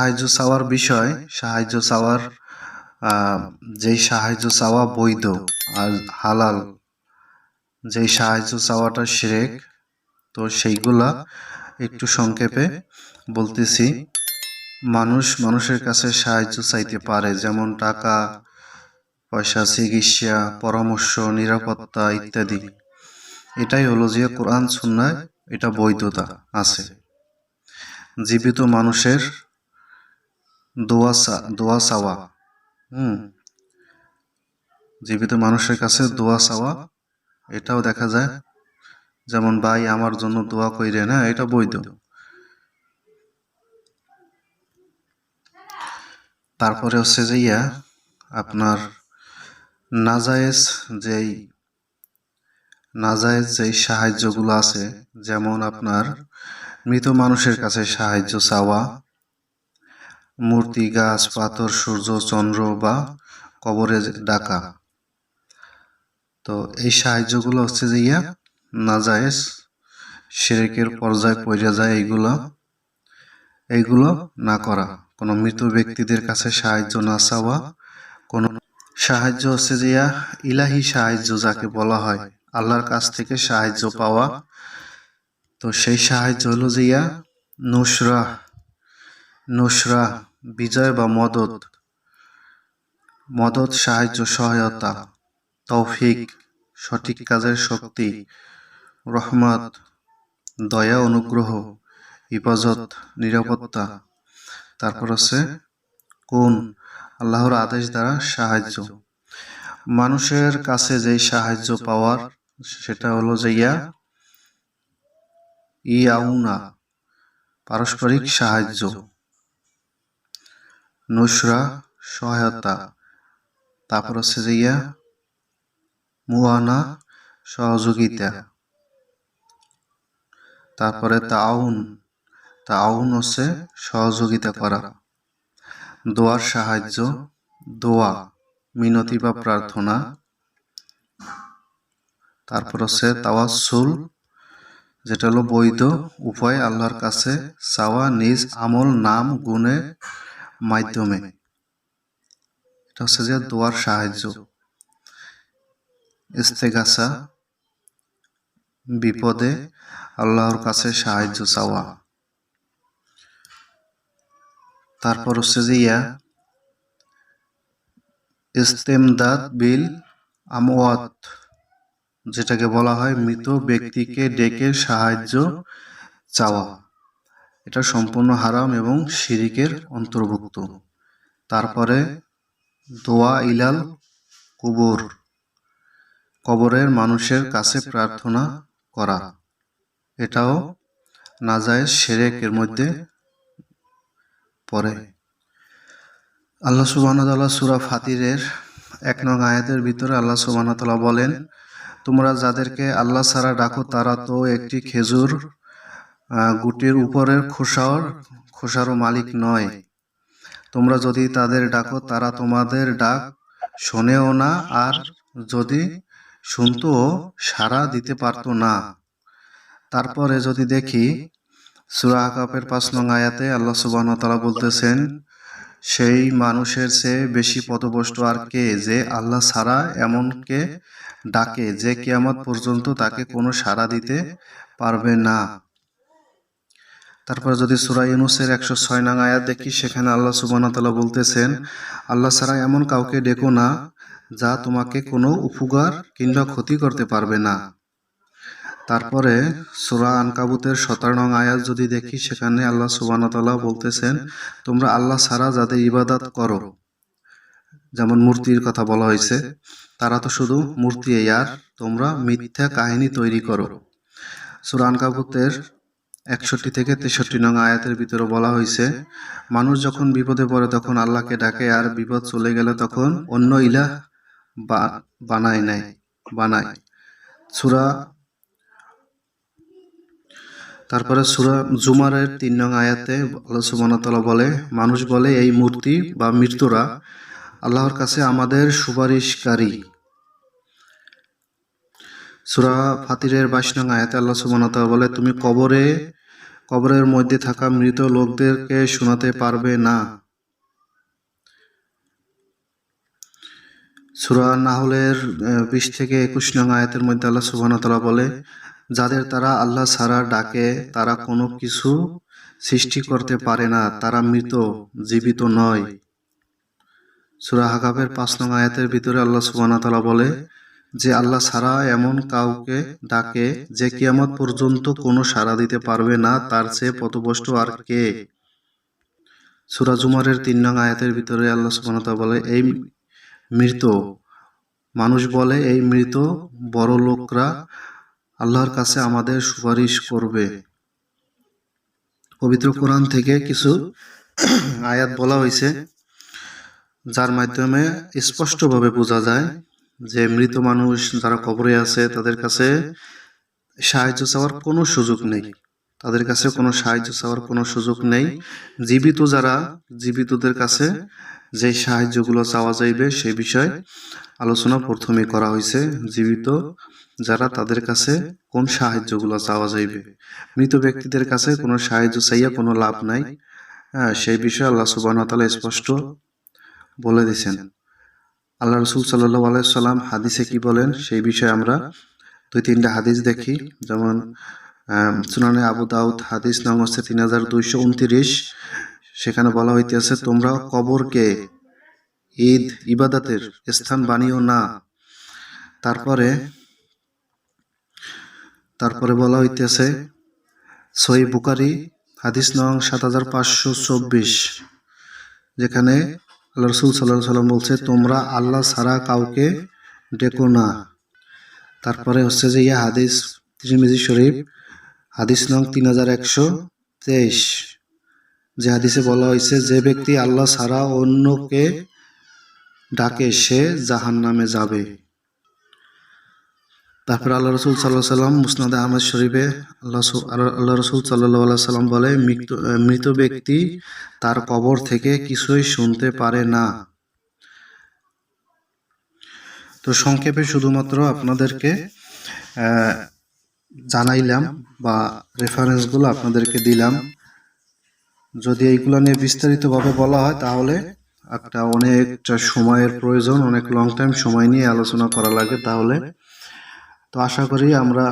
সাহায্য চাওয়ার বিষয়, সাহায্য চাওয়ার যেই সাহায্য চাওয়া বৈধ আর হালাল, যেই সাহায্য চাওয়াটা শিরেক তো সেইগুলা একটু সংক্ষেপে বলতেছি। মানুষ মানুষের কাছে সাহায্য চাইতে পারে, যেমন টাকা, পয়সা, চিকিৎসা, পরামর্শ, নিরাপত্তা ইত্যাদি। এটাই হলো যে কোরআন, সুন্নায় এটা বৈধতা আছে। জীবিত মানুষের দোয়া চা- দোয়া চাওয়া হুম। জীবিত মানুষের কাছে দোয়া চাওয়া এটাও দেখা যায়। যেমন, ভাই, আমার জন্য দোয়া কইরে না এটা বৈধ। তারপরে হচ্ছে যে ইয়া আপনার নাজায়েজ যেই নাজায়েজ যেই সাহায্যগুলো আছে, যেমন আপনার মৃত মানুষের কাছে সাহায্য চাওয়া মূর্তি, গাছ, পাথর, সূর্য, চন্দ্র বা কবরে ডাকা। তো এই সাহায্যগুলো হচ্ছে যে ইয়া, নাজায়েজ, শিরেকের পর্যায় পড়ে যায় এইগুলো এইগুলো না করা। কোনো মৃত ব্যক্তিদের কাছে সাহায্য না চাওয়া, কোনো সাহায্য হচ্ছে যে ইয়া, ইলাহি সাহায্য যাকে বলা হয়, আল্লাহর কাছ থেকে সাহায্য পাওয়া। তো সেই সাহায্য হলো যে ইয়া নুসরা নুসরা বিজয় বা মদত? মদত, সাহায্য, সহায়তা, তৌফিক, সঠিক কাজের শক্তি, রহমত, দয়া, অনুগ্রহ, হিফাজত, নিরাপত্তা। তারপর হচ্ছে কোন? আল্লাহর আদেশ দ্বারা সাহায্য। মানুষের কাছে যেই সাহায্য পাওয়ার, সেটা হলো যে ইয়া, ইয়াউনা, পারস্পরিক সাহায্য। নুসরা, সহায়তা। তারপর হচ্ছে যে ইয়া মুয়ানা সহযোগিতা। তারপরে তাউন তাউন হচ্ছে সহযোগিতা করা। দোয়ার সাহায্য, দোয়া, মিনতি বা প্রার্থনা। তারপর হচ্ছে তাওয়াসুল যেটা হলো বৈধ উপায় আল্লাহর কাছে চাওয়া, নিজ আমল, নাম গুণের মাধ্যমে। এটা হচ্ছে যে দোয়ার সাহায্য। ইস্তেগাসা, বিপদে আল্লাহর কাছে সাহায্য চাওয়া। তারপর হচ্ছে যে ইয়া, ইস্তেমদাদ বিল আমওয়াত, যেটাকে বলা হয় মৃত ব্যক্তিকে ডেকে সাহায্য চাওয়া। এটা সম্পূর্ণ হারাম এবং শিরিকের অন্তর্ভুক্ত। তারপরে দোয়া ইলাল কুবর, কবরের মানুষের কাছে প্রার্থনা করা। এটাও নাজায়েজ সেরেকের মধ্যে পড়ে। আল্লাহ সুবাহতাল্লাহ সুরা ফাতিরের এক নং আয়াতের ভিতরে আল্লাহ সুবাহতাল্লাহ বলেন, তোমরা যাদেরকে আল্লাহ ছাড়া ডাকো তারা তো একটি খেজুর গুটির উপরের খোসার খোসারও মালিক নয়। তোমরা যদি তাদের ডাকো, তারা তোমাদের ডাক শোনেও না, আর যদি শুনতো সাড়া দিতে পারতো না। তারপরে যদি দেখি, সুরা আকাপের পাঁচ নং আয়াতে আল্লাহ সুবাহ তালা বলতেছেন, সেই মানুষের চেয়ে বেশি পদভষ্ট আর কে যে আল্লাহ ছাড়া এমনকে ডাকে যে কিয়ামত পর্যন্ত তাকে কোনো সাড়া দিতে পারবে না? তারপর যদি সুরা ইউনুসের একশো ছয় নং আয়াত দেখি, সেখানে আল্লাহ সুবাহ তালা বলতেছেন, আল্লাহ ছাড়া এমন কাউকে ডেকো না যা তোমাকে কোনো উপকার কিংবা ক্ষতি করতে পারবে না। তারপরে সুরা আনকাবুতের সতেরো নং আয়াত যদি দেখি, সেখানে আল্লাহ সুবানতাল্লাহ বলতেছেন, তোমরা আল্লাহ ছাড়া যাদের ইবাদত করো, যেমন মূর্তির কথা বলা হয়েছে, তারা তো শুধু মূর্তি, আর তোমরা মিথ্যা কাহিনী তৈরি করো। সুরা আনকাবুতের একষট্টি থেকে তেষট্টি নং আয়াতের ভিতরে বলা হয়েছে, মানুষ যখন বিপদে পড়ে তখন আল্লাহকে ডাকে, আর বিপদ চলে গেলে তখন অন্য ইলাহ বানায় নেয়, বানায়। সুরা, তারপরে সুরা জুমারের তিন নং আয়াতে আল্লাহ বলে, মানুষ বলে, এই মূর্তি বা মৃত্যুরা আল্লাহর কাছে আমাদের সুপারিশকারী। সুরা ফাতিরের বাইশ নং আয়াতে আল্লাহ সুবহানাহু বলে, তুমি কবরে, কবরের মধ্যে থাকা মৃত লোকদেরকে শোনাতে পারবে না। সুরা নাহলের বিশ থেকে একুশ নং আয়াতের মধ্যে আল্লাহ সুবহানাহু বলে, যাদের তারা আল্লাহ ছাড়া ডাকে, তারা কোনো কিছু সৃষ্টি করতে পারে না। তারা মৃত, জীবিত নয়। সুরা হাকাবের পাঁচ নং আয়াতের ভিতরে আল্লাহ সুবহানাহু বলে যে আল্লাহ ছাড়া এমন কাউকে ডাকে যে কিয়ামত পর্যন্ত কোনো সাড়া দিতে পারবে না, তার চেয়ে পথভ্রষ্ট আর কে? সুরাজুমারের তিন নং আয়াতের ভিতরে আল্লাহ সুবহানাহু বলে, এই মৃত মানুষ বলে, এই মৃত বড় লোকরা আল্লাহর কাছে আমাদের সুপারিশ করবে। পবিত্র কোরআন থেকে কিছু আয়াত বলা হয়েছে, যার মাধ্যমে স্পষ্টভাবে বোঝা যায় যে মৃত মানুষ যারা কবরে আছে, তাদের কাছে সাহায্য চাওয়ার কোনো সুযোগ নেই। তাদের কাছে কোনো সাহায্য চাওয়ার কোনো সুযোগ নেই। জীবিত যারা, জীবিতদের কাছে যে সাহায্যগুলো চাওয়া যাইবে, সে বিষয়ে আলোচনা প্রথমে করা হয়েছে জীবিত যারা তাদের কাছে কোন সাহায্যগুলো চাওয়া যাইবে। মৃত ব্যক্তিদের কাছে কোনো সাহায্য চাইয়া কোনো লাভ নাই। হ্যাঁ সেই বিষয়ে আল্লাহ সুবাহ স্পষ্ট বলে দিয়েছেন আল্লাহ রসুল সাল্লাহ আলাইসাল্লাম হাদিসে কি বলেন? সেই বিষয়ে আমরা দুই তিনটা হাদিস দেখি। যেমন সুনানে আবু দাউদ হাদিস নাম হচ্ছে তিন হাজার দুইশো উনত্রিশ। সেখানে বলা হইতেছে, তোমরা কবরকে ঈদ, ইবাদাতের স্থান বানিও না। তারপরে তারপরে বলা হইতেছে সই বুকারি হাদিস নং সাত হাজার পাঁচশো চব্বিশ, যেখানে আল্লাহ রসুল সাল্লাহ সাল্লাম বলছে, তোমরা আল্লাহ ছাড়া কাউকে ডেকো না। তারপরে হচ্ছে যে ইয়া হাদিস, তিরমিজি শরীফ, হাদিস নং তিন হাজার একশো তেইশ, যে হাদিসে বলা হয়েছে, যে ব্যক্তি আল্লাহ ছাড়া অন্যকে ডাকে, সে জাহান নামে যাবে। তারপরে আল্লাহ রসুল সাল্লাহ সাল্লাম মুসনাদ আহমদ শরীফে আল্লাহ আল্লাহ রসুল সাল্লাহ সাল্লাম বলে মৃত মৃত ব্যক্তি তার কবর থেকে কিছুই শুনতে পারে না। তো সংক্ষেপে শুধুমাত্র আপনাদেরকে জানাইলাম বা রেফারেন্সগুলো আপনাদেরকে দিলাম। যদি এইগুলো নিয়ে বিস্তারিতভাবে বলা হয়, তাহলে একটা অনেকটা সময়ের প্রয়োজন, অনেক লং টাইম সময় নিয়ে আলোচনা করা লাগে। তাহলে তো আশা করি আমরা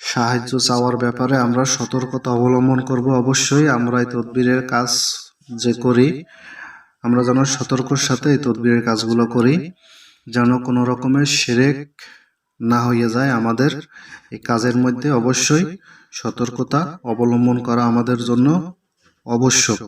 সাহায্য চাওয়ার ব্যাপারে আমরা সতর্কতা অবলম্বন করব। অবশ্যই আমরা এই তদবিরের কাজ যে করি, আমরা যেন সতর্কর সাথে এই তদবিরের কাজগুলো করি, যেন কোনো রকমের সেরেক না হইয়া যায় আমাদের। এই কাজের মধ্যে অবশ্যই সতর্কতা অবলম্বন করা আমাদের জন্য আবশ্যক